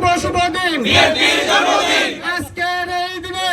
শুভ শুভ দিন আজকের এই দিনে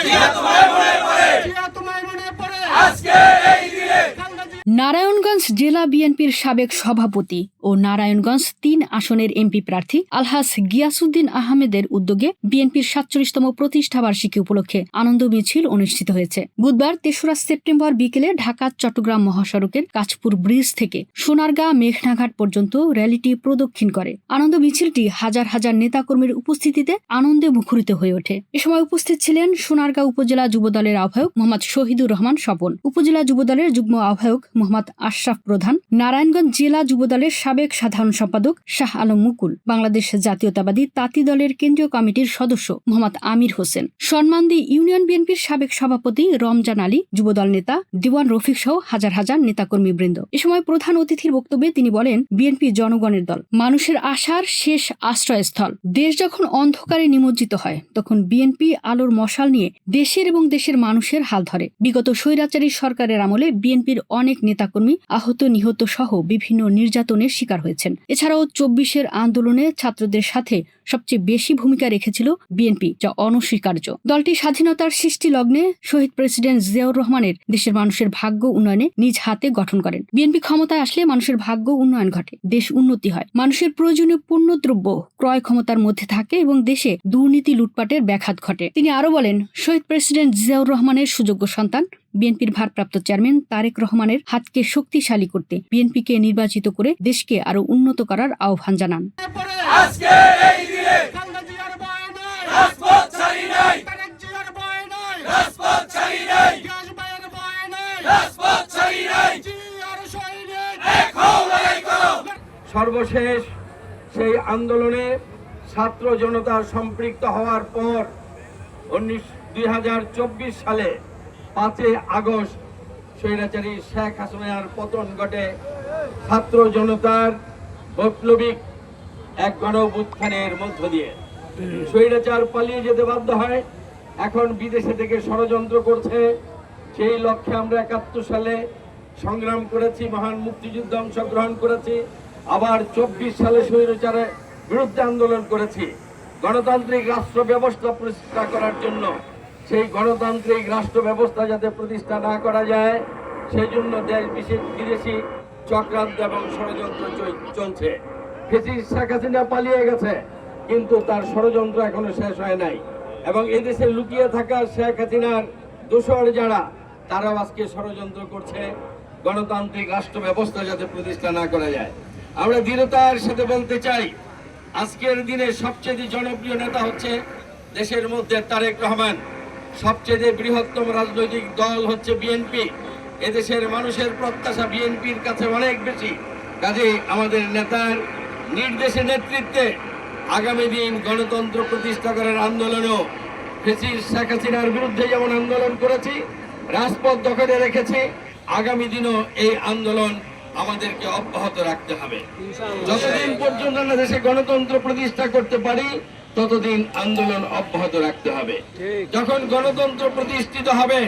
তোমায় মনে পড়ে। আজকে এই দিনে খালেদা জিয়া নারায়ণগঞ্জ জেলা বিএনপির সাবেক সভাপতি ও নারায়ণগঞ্জ তিন আসনের এমপি প্রার্থী আলহাস গিয়াসুদ্দিন আহমেদের উদ্যোগে বিএনপির সাতচল্লিশতম প্রতিষ্ঠা বার্ষিকী উপলক্ষে আনন্দ মিছিল অনুষ্ঠিত হয়েছে। বুধবার তেসরা সেপ্টেম্বর বিকেলে ঢাকা, চট্টগ্রাম মহাসড়কের কাঁচপুর ব্রিজ থেকে সোনারগাঁ, মেঘনাঘাট পর্যন্ত র্যালিটি প্রদক্ষিণ করে। আনন্দ মিছিলটি হাজার হাজার নেতাকর্মীর উপস্থিতিতে আনন্দে মুখরিত হয়ে ওঠে। এ সময় উপস্থিত ছিলেন সোনারগাঁ উপজেলা যুবদলের আহ্বায়ক মোহাম্মদ শহীদুর রহমান স্বপন। উপজেলা যুবদলের যুগ্ম আহ্বায়ক মোহাম্মদ আশরাফ প্রধান। নারায়ণগঞ্জ জেলা যুবদলের সাবেক সাধারণ সম্পাদক শাহ আলম মুকুল। বাংলাদেশ জাতীয়তাবাদী তাঁতি দলের কেন্দ্রীয় কমিটির সদস্য মোহাম্মদ আমির হোসেন। সম্মানদি ইউনিয়ন বিএনপির সাবেক সভাপতি রমজান আলী, যুবদল নেতা দিওয়ান রফিক সহ হাজার হাজার নেতাকর্মী বৃন্দ এ সময় প্রধান অতিথির বক্তব্যে তিনি বলেন, বিএনপি জনগণের দল। মানুষের আশার শেষ আশ্রয়স্থল। দেশ যখন অন্ধকারে নিমজ্জিত হয়, তখন বিএনপি আলোর মশাল নিয়ে দেশের এবং দেশের মানুষের হাল ধরে। বিগত স্বৈরাচারী সরকারের আমলে বিএনপির অনেক নেতাকর্মী আহত নিহত সহ বিভিন্ন নির্যাতনের শিকার হয়েছেন। এছাড়াও চব্বিশের আন্দোলনে ছাত্রদের সাথে সবচেয়ে বেশি ভূমিকা রেখেছিল বিএনপি, যা অনস্বীকার্য। দলটি স্বাধীনতার সৃষ্টি লগ্নে শহীদ প্রেসিডেন্ট জিয়াউর রহমানের দেশের মানুষের ভাগ্য উন্নয়নে নিজ হাতে গঠন করেন। বিএনপি ক্ষমতায় আসলে মানুষের ভাগ্য উন্নয়ন ঘটে, দেশ উন্নতি হয়। মানুষের প্রয়োজনীয় পণ্যদ্রব্য ক্রয় ক্ষমতার মধ্যে থাকে এবং দেশে দুর্নীতি, লুটপাটের ব্যাঘাত ঘটে। তিনি আরও বলেন, শহীদ প্রেসিডেন্ট জিয়াউর রহমানের সুযোগ্য সন্তান বিএনপির ভারপ্রাপ্ত চেয়ারম্যান তারেক রহমানের হাতকে শক্তিশালী করতে বিএনপিকে নির্বাচিত করে দেশকে আরও উন্নত করার আহ্বান জানান। সর্বশেষ সেই আন্দোলনে ছাত্র জনতা সম্পৃক্ত হওয়ার পর উনিশ দুই সালে পাঁচই আগস্ট স্বৈরাচারী শেখ হাসিনার পতন ঘটে। ছাত্র জনতার বৈপ্লবিক এক গণবুত্থানের মধ্য দিয়ে। স্বৈরাচার পালিয়ে যেতে বাধ্য হয়। এখন বিদেশে থেকে ষড়যন্ত্র করছে। সেই লক্ষ্যে আমরা একাত্তর সালে সংগ্রাম করেছি, মহান মুক্তিযুদ্ধে অংশগ্রহণ করেছি। আবার চব্বিশ সালে স্বৈরাচারের বিরুদ্ধে আন্দোলন করেছি। গণতান্ত্রিক রাষ্ট্র ব্যবস্থা প্রতিষ্ঠা করার জন্য সেই গণতান্ত্রিক রাষ্ট্র ব্যবস্থা যাতে প্রতিষ্ঠা না করা যায় সেই জন্য দেশ বিশেষ বিদেশি চক্রান্ত এবং ষড়যন্ত্র চল- চলছে। ফেসিস শেখ হাসিনা পালিয়ে গেছে, কিন্তু তার ষড়যন্ত্র এখনও শেষ হয় নাই। এবং এদেশে লুকিয়ে থাকা শেখ হাসিনার দোষর যারা, তারাও আজকে ষড়যন্ত্র করছে, গণতান্ত্রিক রাষ্ট্র ব্যবস্থা যাতে প্রতিষ্ঠা না করা যায়। আমরা দৃঢ়তার সাথে বলতে চাই, আজকের দিনে সবচেয়ে জনপ্রিয় নেতা হচ্ছে দেশের মধ্যে তারেক রহমান। সবচেয়ে বৃহত্তম রাজনৈতিক দল হচ্ছে বিএনপি এদেশের মানুষের প্রত্যাশা বিএনপির কাছে অনেক বেশি। কাজে আমাদের নেতার নির্দেশে নেতৃত্বে আগামী দিন গণতন্ত্র প্রতিষ্ঠা করার আন্দোলনও ফেসিস শেখ হাসিনার বিরুদ্ধে যেমন আন্দোলন করেছি, রাজপথ দখলে রেখেছি, আগামী দিনও এই আন্দোলন আমাদেরকে অব্যাহত রাখতে হবে। যতদিন পর্যন্ত আমরা দেশে গণতন্ত্র প্রতিষ্ঠা করতে পারি ততদিন আন্দোলন অব্যাহত রাখতে হবে। যখন গণতন্ত্র প্রতিষ্ঠিত হবে